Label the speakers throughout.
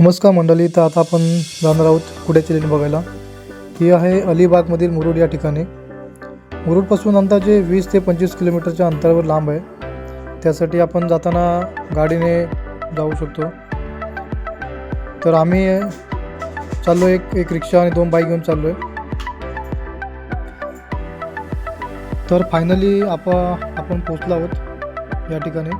Speaker 1: नमस्कार मंडळी तर आता आपण जाणार आहोत कुड्याची लेणी बघायला. ही आहे अलिबागमधील मुरुड या ठिकाणी. मुरुडपासून अंदाजे वीस ते पंचवीस किलोमीटरच्या अंतरावर लांब आहे. त्यासाठी आपण जाताना गाडीने जाऊ शकतो. तर आम्ही चाललो एक एक रिक्षा आणि दोन बाईक घेऊन चाललो आहे तर फायनली आपा आपण पोचलो आहोत या ठिकाणी.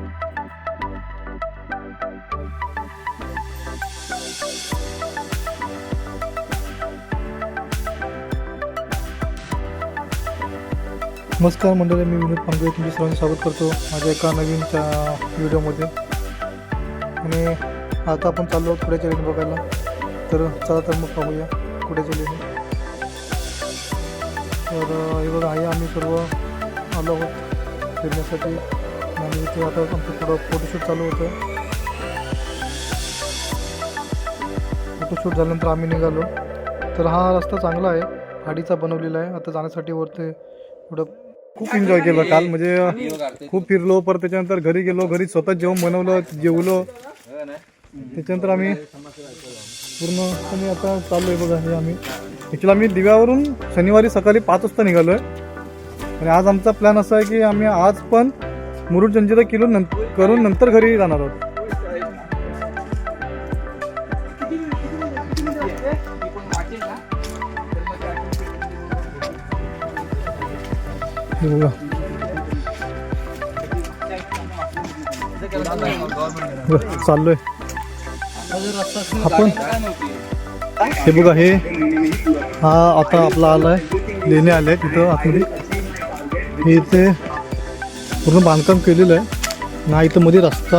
Speaker 1: नमस्कार मंडळी मी विनोद पांगवे तुमचे सर्वांचे स्वागत करतो माझ्या एका नवीन व्हिडिओमध्ये. आणि आता आपण चाललो आहोत कुड्याच्या लेणी बघायला. तर चला तर मग पाहूया कुड्याच्या लेणी तर हे बघा आहे आम्ही सर्व आलो आहोत फिरण्यासाठी. आणि इथे आता आमचं थोडं फोटोशूट चालू होतं फोटोशूट झाल्यानंतर आम्ही निघालो. तर हा रस्ता चांगला आहे. गाडीचा बनवलेला आहे. आता जाण्यासाठी वरती पुढं खूप एन्जॉय केलं काल. म्हणजे खूप फिरलो परत त्याच्यानंतर घरी गेलो घरी स्वतः जेवण बनवलं जेवलो. त्याच्यानंतर आम्ही पूर्ण आता चाललोय बघा हे आम्ही. ॲक्च्युली आम्ही दिव्यावरून शनिवारी सकाळी पाच वाजता निघालोय. आणि आज आमचा प्लॅन असा आहे की आम्ही आज पण मुरुड जंजिरा किलो नंतर करून नंतर घरी जाणार आहोत. हे बघा. चाललोय. आपण हे बघा हे हा आता आपला आलाय. लेणे आले तिथं आतमध्ये. हे इथे पूर्ण बांधकाम केलेलं आहे. ना इथं मध्ये रस्ता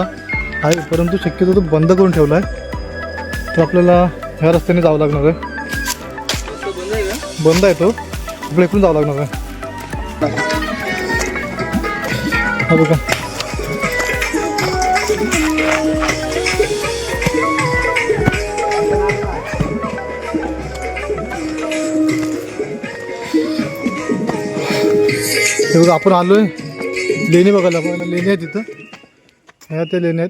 Speaker 1: आहे परंतु शक्यतो तो बंद करून ठेवला आहे तर आपल्याला ह्या रस्त्याने जावं लागणार आहे. बंद आहे तो. आपल्या इकडून जावं लागणार आहे. हा बघा हे बघा आपण आलोय लेणी बघायला बघायला लेणी आहेत तिथं ह्या त्या लेणी आहेत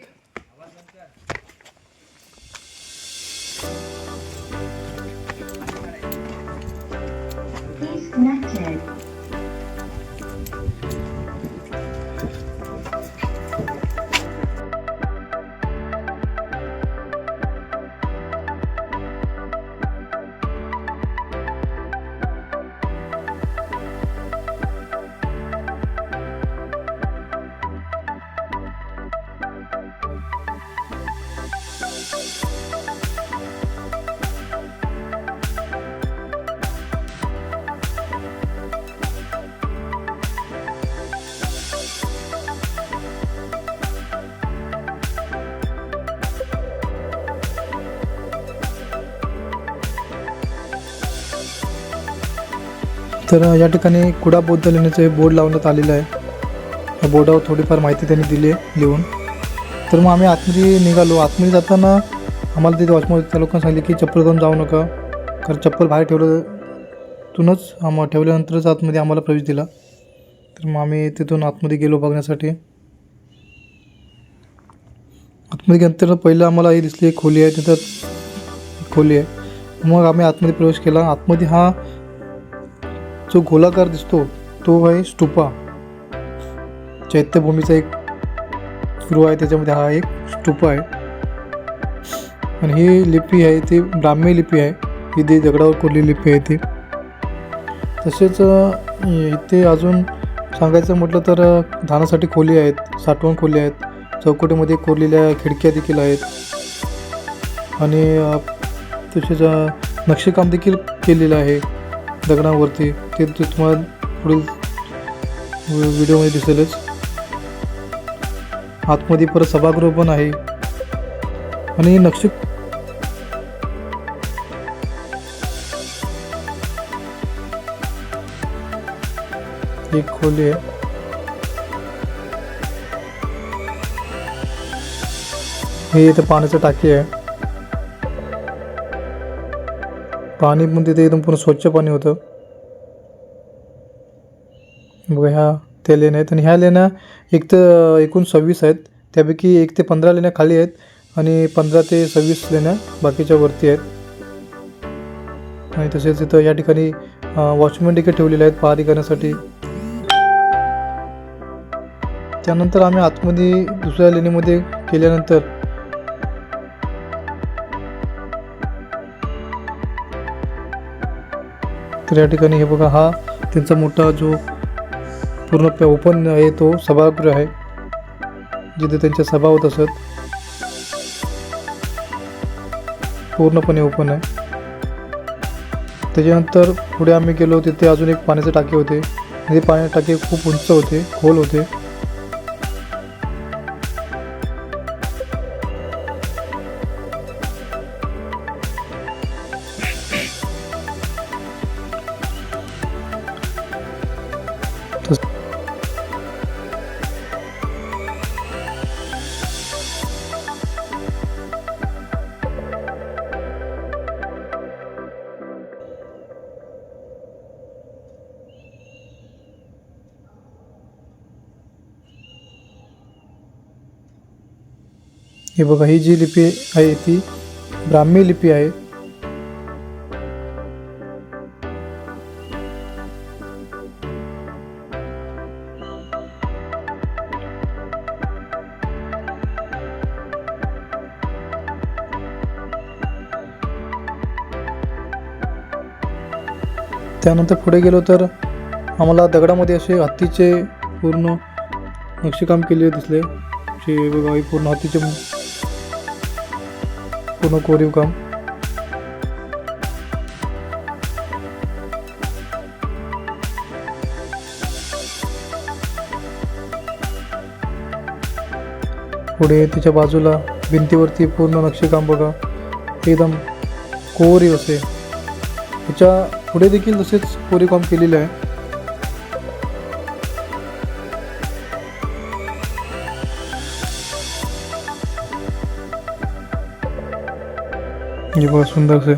Speaker 1: तर या ठिकाणी कुडा बौद्ध हे बोर्ड लावण्यात आलेलं आहे. या बोर्डावर थोडीफार माहिती त्यांनी दिली आहे लिहून. तर मग आम्ही आतमध्ये निघालो. आतमध्ये जाताना आम्हाला तिथे वॉचमध्ये त्या लोकांना सांगितले की चप्पल घेऊन जाऊ नका. कारण चप्पल बाहेर ठेवलं तिथूनच ठेवल्यानंतरच आतमध्ये आम्हाला प्रवेश दिला. तर मग आम्ही तिथून आतमध्ये गेलो बघण्यासाठी. आतमध्ये गेल्यानंतर पहिलं आम्हाला ही दिसली एक खोली आहे. तिथं खोली आहे. मग आम्ही आतमध्ये प्रवेश केला. आतमध्ये हा जो गोलाकार दिसतो तो आहे स्टुपा चैत्यभूमीचा एक गृह आहे त्याच्यामध्ये हा एक स्टुपा आहे. आणि ही लिपी आहे ती ब्राह्मी लिपी आहे. ही ती दगडावर कोरली लिपी आहे ती. तसेच इथे अजून सांगायचं म्हटलं तर धानासाठी खोली आहेत साठवण खोली आहेत चौकटीमध्ये कोरलेल्या खिडक्या देखील आहेत. आणि तसेच नक्षीकाम देखील केलेलं आहे. दगडांवरती. ते ते तुम्हाला पुढील व्हिडिओमध्ये दिसेलच. आतमध्ये परत सभागृह पण आहे. आणि नक्षी एक खोली आहे. हे इथं पाण्याचं टाकी आहे. पाणी पण तिथे एकदम पूर्ण स्वच्छ पाणी होतं. बघा ह्या त्या लेण्या आहेत आणि ह्या लेण्या एक तर एकूण सव्वीस आहेत. त्यापैकी एक ते पंधरा लेण्या खाली आहेत आणि पंधरा ते सव्वीस लेण्या बाकीच्या वरती आहेत. आणि तसेच इथं या ठिकाणी वॉचमॅन देखील ठेवलेले आहेत पहारी करण्यासाठी. त्यानंतर आम्ही आतमध्ये दुसऱ्या लेणीमध्ये गेल्यानंतर तर या ठिकाणी हे बघा हा त्यांचा मोठा जो पूर्ण ओपन आहे तो सभागृह आहे जिथे त्यांच्या सभा होत असत. पूर्णपणे ओपन आहे. त्याच्यानंतर पुढे आम्ही गेलो तिथे अजून एक पाण्याचे टाके होते. ते पाण्याचे टाके खूप उंच होते खोल होते. हे बघा ही जी लिपी आहे ती ब्राह्मी लिपी आहे. त्यानंतर पुढे गेलो तर आम्हाला दगडामध्ये असे हत्तीचे पूर्ण नक्षीकाम केले दिसले. जे बघा पूर्ण हत्तीचे पूर्ण कोरीव काम. पुढे त्याच्या बाजूला भिंतीवरती पूर्ण नक्षीकाम बघा. एकदम कोरीव असे. त्याच्या पुढे देखील तसेच कोरीव काम केलेलं आहे. हे बघा सुंदर से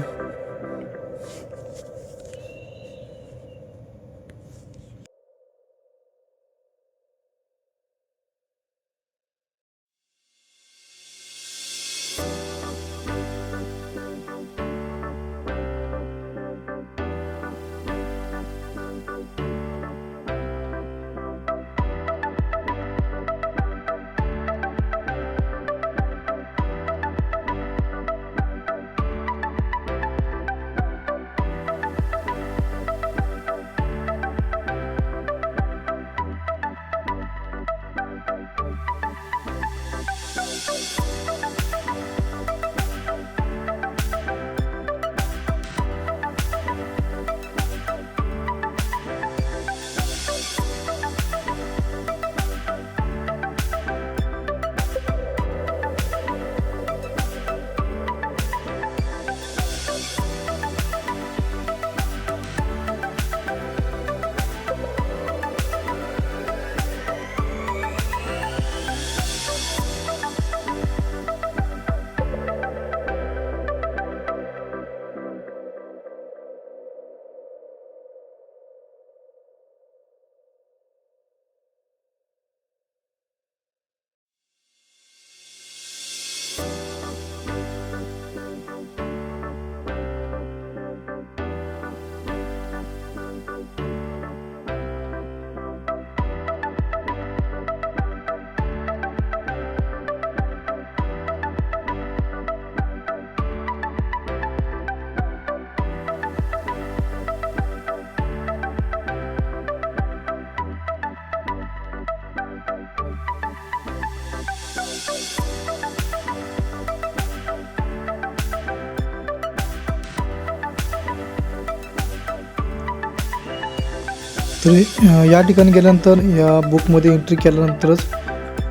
Speaker 1: तर या ठिकाणी गेल्यानंतर या बुकमध्ये एंट्री केल्यानंतरच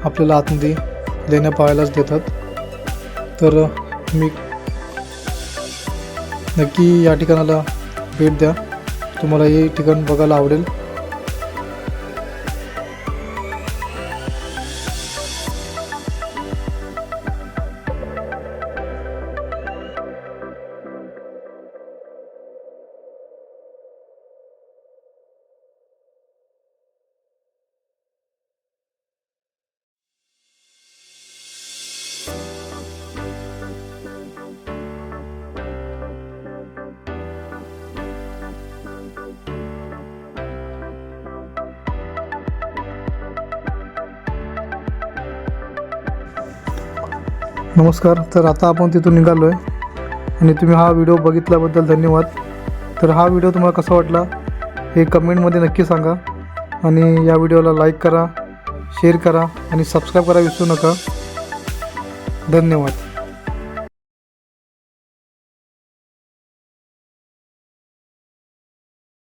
Speaker 1: आपल्याला आतमध्ये लेण्या पाहायलाच देतात. तर मी नक्की या ठिकाणाला भेट द्या. तुम्हाला हे ठिकाण बघायला आवडेल. नमस्कार तर आता आपण तिथून निघालो आहे आणि तुम्ही हा व्हिडिओ बघितल्याबद्दल धन्यवाद. तर हा व्हिडिओ तुम्हाला कसा वाटला हे कमेंटमध्ये नक्की सांगा. आणि या व्हिडिओला लाईक करा शेअर करा आणि सबस्क्राईब करा विसरू नका. धन्यवाद.